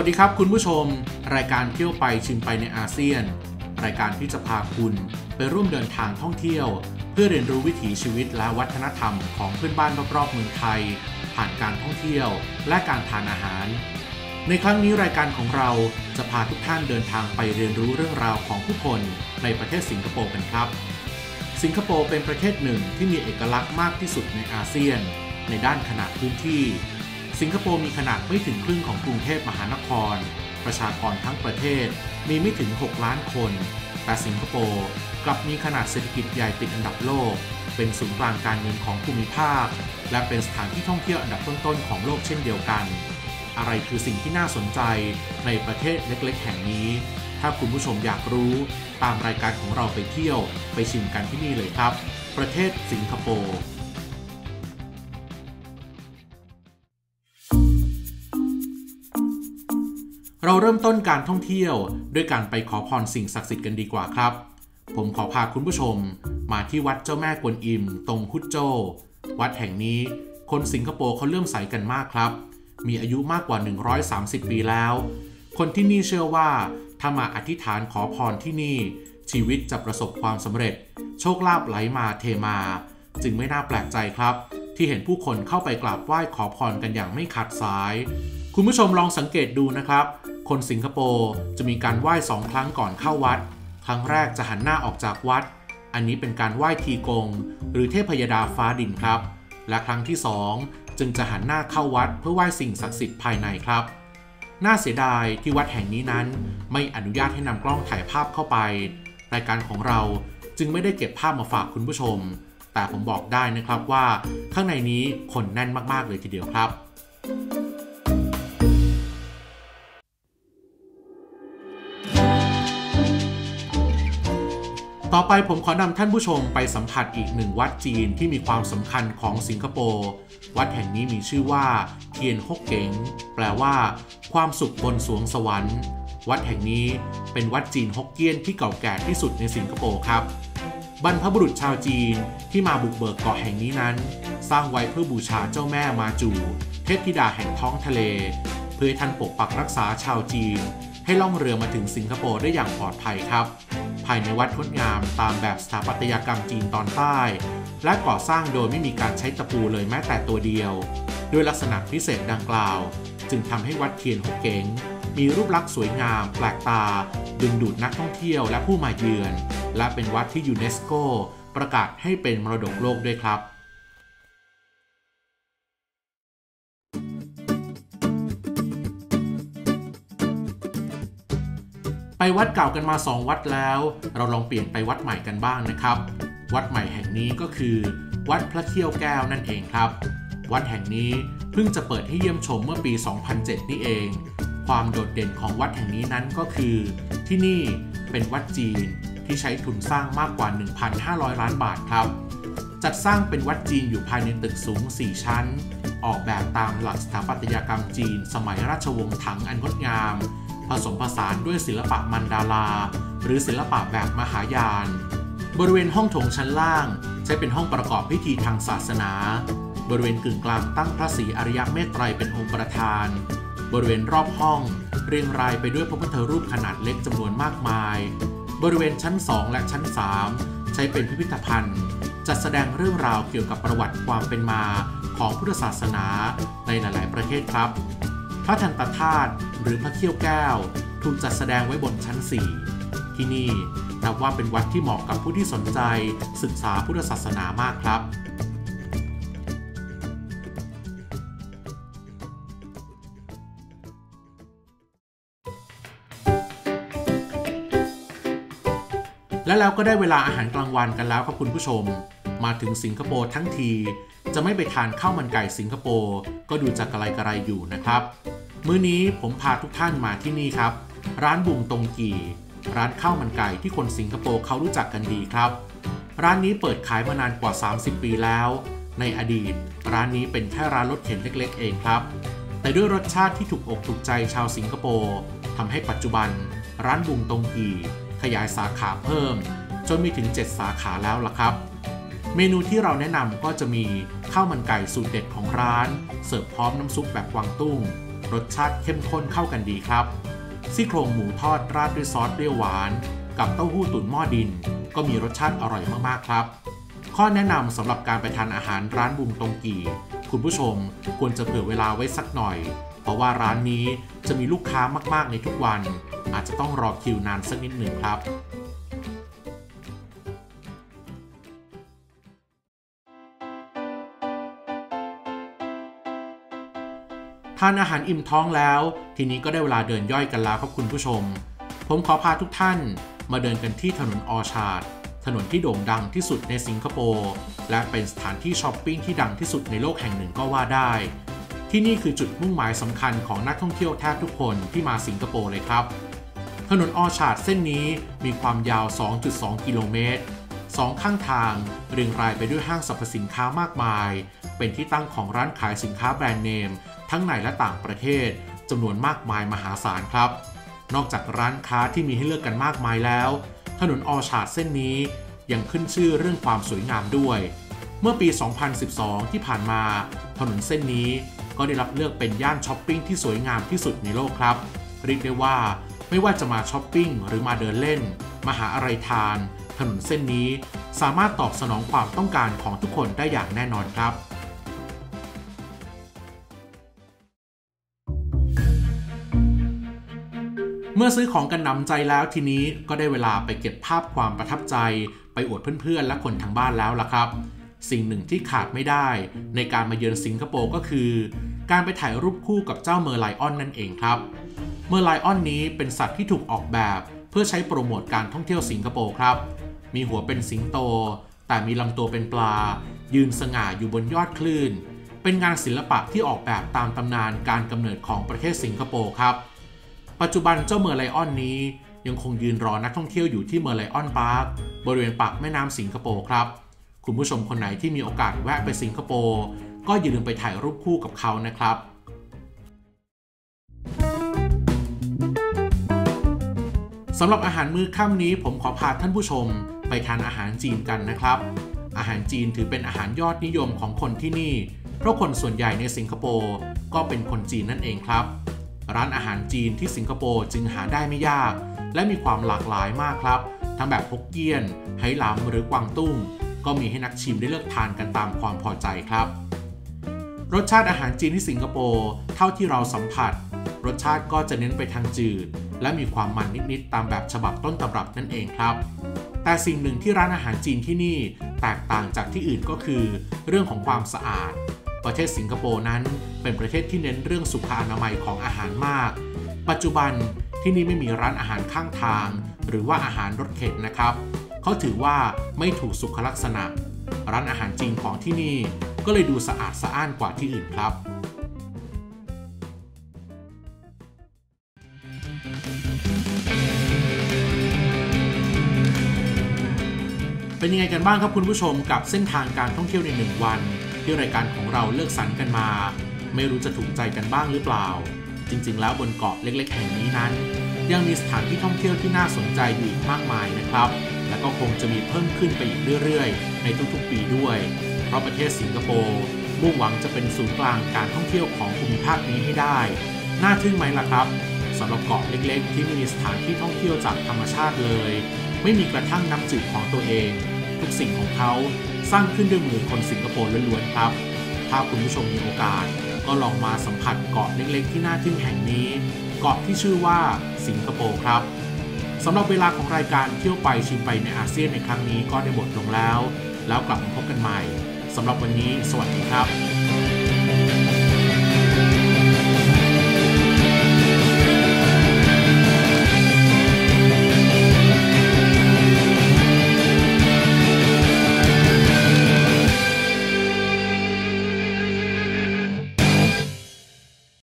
สวัสดีครับคุณผู้ชม รายการเที่ยวไปชิมไปในอาเซียน รายการที่จะพาคุณไปร่วมเดินทางท่องเที่ยว เพื่อเรียนรู้วิถีชีวิตและวัฒนธรรมของเพื่อนบ้านรอบๆเมืองไทย ผ่านการท่องเที่ยวและการทานอาหาร ในครั้งนี้รายการของเราจะพาทุกท่านเดินทางไปเรียนรู้เรื่องราวของผู้คนในประเทศสิงคโปร์กันครับ สิงคโปร์เป็นประเทศหนึ่งที่มีเอกลักษณ์มากที่สุดในอาเซียน ในด้านขนาดพื้นที่ สิงคโปร์มีขนาดไม่ถึงครึ่งของกรุงเทพมหานคร ประชากรทั้งประเทศมีไม่ถึง 6 ล้านคน แต่สิงคโปร์กลับมีขนาดเศรษฐกิจใหญ่ติดอันดับโลก เป็นศูนย์กลางการเงินของภูมิภาค และเป็นสถานที่ท่องเที่ยวอันดับต้นๆของโลกเช่นเดียวกัน อะไรคือสิ่งที่น่าสนใจในประเทศเล็กๆ แห่งนี้ ถ้าคุณผู้ชมอยากรู้ตามรายการของเราไปเที่ยว ไปชิมกันที่นี่เลยครับ ประเทศสิงคโปร์ เราเริ่มต้นการท่องเที่ยว ด้วยการไปขอพรสิ่งศักดิ์สิทธิ์กันดีกว่าครับ ผมขอพาคุณผู้ชม มาที่วัดเจ้าแม่กวนอิม ตรงฮุดโจ วัดแห่งนี้ คนสิงคโปร์เขาเลื่อมใสกันมากครับ มีอายุมากกว่า 130 ปีแล้ว คนที่นี่เชื่อว่า ถ้ามาอธิษฐานขอพรที่นี่ ชีวิตจะประสบความสำเร็จ โชคลาภไหลมาเทมา จึงไม่น่าแปลกใจครับ ที่เห็นผู้คนเข้าไปกราบไหว้ขอพรกันอย่างไม่ขาดสาย คุณผู้ชมลองสังเกตดูนะครับ คนสิงคโปร์จะมีการไหว้สองครั้งก่อนเข้าวัด ครั้งแรกจะหันหน้าออกจากวัด อันนี้เป็นการไหว้ทีกง หรือเทพยดาฟ้าดินครับ และครั้งที่สองจึงจะหันหน้าเข้าวัดเพื่อไหว้สิ่งศักดิ์สิทธิ์ภายในครับ น่าเสียดายที่วัดแห่งนี้นั้น ไม่อนุญาตให้นำกล้องถ่ายภาพเข้าไปรายการของเราจึงไม่ได้เก็บภาพมาฝากคุณผู้ชม แต่ผมบอกได้นะครับว่า ข้างในนี้คนแน่นมากๆเลยทีเดียวครับ ต่อไปผมขอนำท่านผู้ชมไปสัมผัสอีกหนึ่งวัดจีนที่มีความสำคัญของสิงคโปร์ วัดแห่งนี้มีชื่อว่าเทียนฮกเก๋งแปลว่า ความสุขบนสวงสวรรค์ วัดแห่งนี้เป็นวัดจีนฮกเกี้ยนที่เก่าแก่ที่สุดในสิงคโปร์ครับ บรรพบุรุษชาวจีนที่มาบุกเบิกเกาะแห่งนี้นั้น สร้างไว้เพื่อบูชาเจ้าแม่มาจู เทพธิดาแห่งท้องทะเล เพื่อท่านปกปักรักษาชาวจีน ให้ล่องเรือมาถึงสิงคโปร์ได้อย่างปลอดภัยครับ ภายในวัดงดงามตามแบบสถาปัตยกรรมจีนตอนใต้ และก่อสร้างโดยไม่มีการใช้ตะปูเลยแม้แต่ตัวเดียว ด้วยลักษณะพิเศษดังกล่าว จึงทำให้วัดเทียนหกเก๋งมีรูปลักษณ์สวยงาม แปลกตา ดึงดูดนักท่องเที่ยวและผู้มาเยือน และเป็นวัดที่ยูเนสโก ประกาศให้เป็นมรดกโลกด้วยครับ ไปวัดเก่ากันมา 2 วัดแล้ว เราลองเปลี่ยนไปวัดใหม่กันบ้างนะครับ วัดใหม่แห่งนี้ก็คือ วัดพระเขี้ยวแก้วนั่นเองครับ วัดแห่งนี้เพิ่งจะเปิดให้เยี่ยมชมเมื่อปี 2007 นี่เอง ความโดดเด่นของวัดแห่งนี้นั้นก็คือ ที่นี่เป็นวัดจีนที่ใช้ทุนสร้างมากกว่า 1,500 ล้านบาทครับ จัดสร้างเป็นวัดจีนอยู่ภายในตึกสูง 4 ชั้น ออกแบบตามหลักสถาปัตยกรรมจีน สมัยราชวงศ์ถังอันงดงาม ผสมผสานด้วยศิลปะมันดาราหรือศิลปะแบบมหายาน บริเวณห้องโถงชั้นล่าง ใช้เป็นห้องประกอบพิธีทางศาสนา บริเวณกึ่งกลางตั้งพระศรีอริยเมตไตรเป็นองค์ประธาน บริเวณรอบห้อง เรียงรายไปด้วยพระพุทธรูปขนาดเล็กจำนวนมากมาย บริเวณชั้น 2 และชั้น 3 ใช้เป็นพิพิธภัณฑ์ จัดแสดงเรื่องราวเกี่ยวกับประวัติความเป็นมาของพุทธศาสนาในหลาย ๆ ประเทศครับ ระทันตธาตุหรือพระเขี้ยวแก้ว ถูกจัดแสดงไว้บนชั้น 4 ที่นี่นับว่าเป็นวัดที่เหมาะกับผู้ที่สนใจศึกษาพุทธศาสนามากครับและแล้วก็ได้เวลาอาหารกลางวันกันแล้วครับคุณผู้ชม มาถึงสิงคโปร์ทั้งที จะไม่ไปทานข้าวมันไก่สิงคโปร์ก็ดูจะกระไรกระไรอยู่นะครับ มื้อนี้ผมพาทุกท่านมาที่นี่ครับ ร้านบุงตงกี ร้านข้าวมันไก่ที่คนสิงคโปร์เขารู้จักกันดีครับ ร้านนี้เปิดขายมานานกว่า 30 ปีแล้ว ในอดีต ร้านนี้เป็นแค่ร้านรถเข็นเล็ก ๆ เองครับ แต่ด้วยรสชาติที่ถูกอกถูกใจชาวสิงคโปร์ทำให้ปัจจุบัน ร้านบุงตงกีขยายสาขาเพิ่ม จนมีถึง 7 สาขาแล้วล่ะครับ เมนูที่เราแนะนำก็จะมีข้าวมันไก่สูตรเด็ดของร้าน เสิร์ฟพร้อมน้ำซุปแบบกวางตุ้ง รสชาติเข้มข้นเข้ากันดีครับ ซี่โครงหมูทอดราดด้วยซอสเปรี้ยวหวาน กับเต้าหู้ตุ๋นหม้อดิน ก็มีรสชาติอร่อยมากๆครับ ข้อแนะนำสำหรับการไปทานอาหารร้านบุมตงกีคุณผู้ชมควรจะเผื่อเวลาไว้สักหน่อย เพราะว่าร้านนี้จะมีลูกค้ามากๆในทุกวัน อาจจะต้องรอคิวนานสักนิดหนึ่งครับ ทานอาหารอิ่มท้องแล้ว ทีนี้ก็ได้เวลาเดินย่อยกันแล้วครับคุณผู้ชม ผมขอพาทุกท่านมาเดินกันที่ถนนออชาร์ดถนนที่โด่งดังที่สุดในสิงคโปร์และเป็นสถานที่ช้อปปิ้งที่ดังที่สุดในโลกแห่งหนึ่งก็ว่าได้ ที่นี่คือจุดมุ่งหมายสำคัญของนักท่องเที่ยวแทบทุกคนที่มาสิงคโปร์เลยครับ ถนนออชาร์ดเส้นนี้มีความยาว 2.2 กิโลเมตร สองข้างทางเรียงรายไปด้วยห้างสรรพสินค้ามากมาย เป็นที่ตั้งของร้านขายสินค้าแบรนด์เนม ทั้งในและต่างประเทศจำนวนมากมายมหาศาลครับ นอกจากร้านค้าที่มีให้เลือกกันมากมายแล้ว ถนนออชาร์ดเส้นนี้ยังขึ้นชื่อเรื่องความสวยงามด้วย เมื่อปี 2012 ที่ผ่านมา ถนนเส้นนี้ก็ได้รับเลือกเป็นย่านช้อปปิ้งที่สวยงามที่สุดในโลกครับเรียกได้ว่าไม่ว่าจะมาช้อปปิ้งหรือมาเดินเล่น มาหาอะไรทาน ถนนเส้นนี้ สามารถตอบสนองความต้องการของทุกคนได้อย่างแน่นอนครับเมื่อซื้อของกันนำใจแล้วทีนี้ก็ได้เวลาไปเก็บภาพความประทับใจ ไปอวดเพื่อนๆ และคนทางบ้านแล้วล่ะครับ สิ่งหนึ่งที่ขาดไม่ได้ ในการมาเยือนสิงคโปร์ก็คือ การไปถ่ายรูปคู่กับเจ้าเมอร์ไลออนนั่นเองครับ เมอร์ไลออนนี้เป็นสัตว์ที่ถูกออกแบบ เพื่อใช้โปรโมทการท่องเที่ยวสิงคโปร์ครับ มีหัวเป็นสิงโต แต่มีลำตัวเป็นปลา ยืนสง่าอยู่บนยอดคลื่น เป็นงานศิลปะที่ออกแบบตามตำนานการกำเนิดของประเทศสิงคโปร์ครับ ปัจจุบันเจ้าเมอร์ไลออนนี้ยังคงยืนรอนักท่องเที่ยวอยู่ที่เมอร์ไลออนพาร์คบริเวณปากแม่น้ำสิงคโปร์ครับ คุณผู้ชมคนไหนที่มีโอกาสแวะไปสิงคโปร์ก็อย่าลืมไปถ่ายรูปคู่กับเขานะครับสำหรับอาหารมื้อค่ำนี้ผมขอพาท่านผู้ชม ไปทานอาหารจีนกันนะครับ อาหารจีนถือเป็นอาหารยอดนิยมของคนที่นี่ เพราะคนส่วนใหญ่ในสิงคโปร์ก็เป็นคนจีนนั่นเองครับ ร้านอาหารจีนที่สิงคโปร์จึงหาได้ไม่ยาก และมีความหลากหลายมากครับ ทั้งแบบฮกเกี้ยนไหหลำหรือกวางตุ้ง ก็มีให้นักชิมได้เลือกทานกันตามความพอใจครับ รสชาติอาหารจีนที่สิงคโปร์เท่าที่เราสัมผัส รสชาติก็จะเน้นไปทางจืด และมีความมันนิดๆตามแบบฉบับต้นตำรับนั่นเองครับ แต่สิ่งหนึ่งที่ร้านอาหารจีนที่นี่แตกต่างจากที่อื่นก็คือ เรื่องของความสะอาด ประเทศสิงคโปร์นั้น เป็นประเทศที่เน้นเรื่องสุขอนามัยของอาหารมาก ปัจจุบันที่นี่ไม่มีร้านอาหารข้างทาง หรือว่าอาหารรถเข็นนะครับ เขาถือว่าไม่ถูกสุขลักษณะ ร้านอาหารจีนของที่นี่ก็เลยดูสะอาดสะอ้านกว่าที่อื่นครับ เป็นยังไงกันบ้างครับคุณผู้ชมกับเส้นทางการท่องเที่ยวในหนึ่งวัน ที่รายการของเราเลือกสรรกันมา ไม่รู้จะถูกใจกันบ้างหรือเปล่า จริง ๆ แล้วบนเกาะเล็ก ๆ แห่งนี้นั้น ยังมีสถานที่ท่องเที่ยวที่น่าสนใจอยู่อีกมากมายนะครับ และก็คงจะมีเพิ่มขึ้นไปอีกเรื่อยๆ ในทุกๆปีด้วย เพราะประเทศสิงคโปร์มุ่งหวังจะเป็นศูนย์กลางการท่องเที่ยวของภูมิภาคนี้ให้ได้ น่าทึ่งไหมล่ะครับสำหรับเกาะเล็ก ๆ ที่มีสถานที่ท่องเที่ยวจากธรรมชาติเลย ไม่มีกระทั่งน้ำจืดของตัวเอง ทุกสิ่งของเขาสร้างขึ้นด้วยมือคนสิงคโปร์ล้วนๆครับ ถ้าคุณผู้ชมมีโอกาส ก็ลองมาสัมผัสเกาะเล็กๆ ที่น่าทึ่งแห่งนี้ เกาะที่ชื่อว่าสิงคโปร์ครับสำหรับเวลาของรายการเที่ยวไปชิมไปในอาเซียนในครั้งนี้ก็ได้หมดลงแล้ว แล้วกลับมาพบกันใหม่สำหรับวันนี้ สวัสดีครับ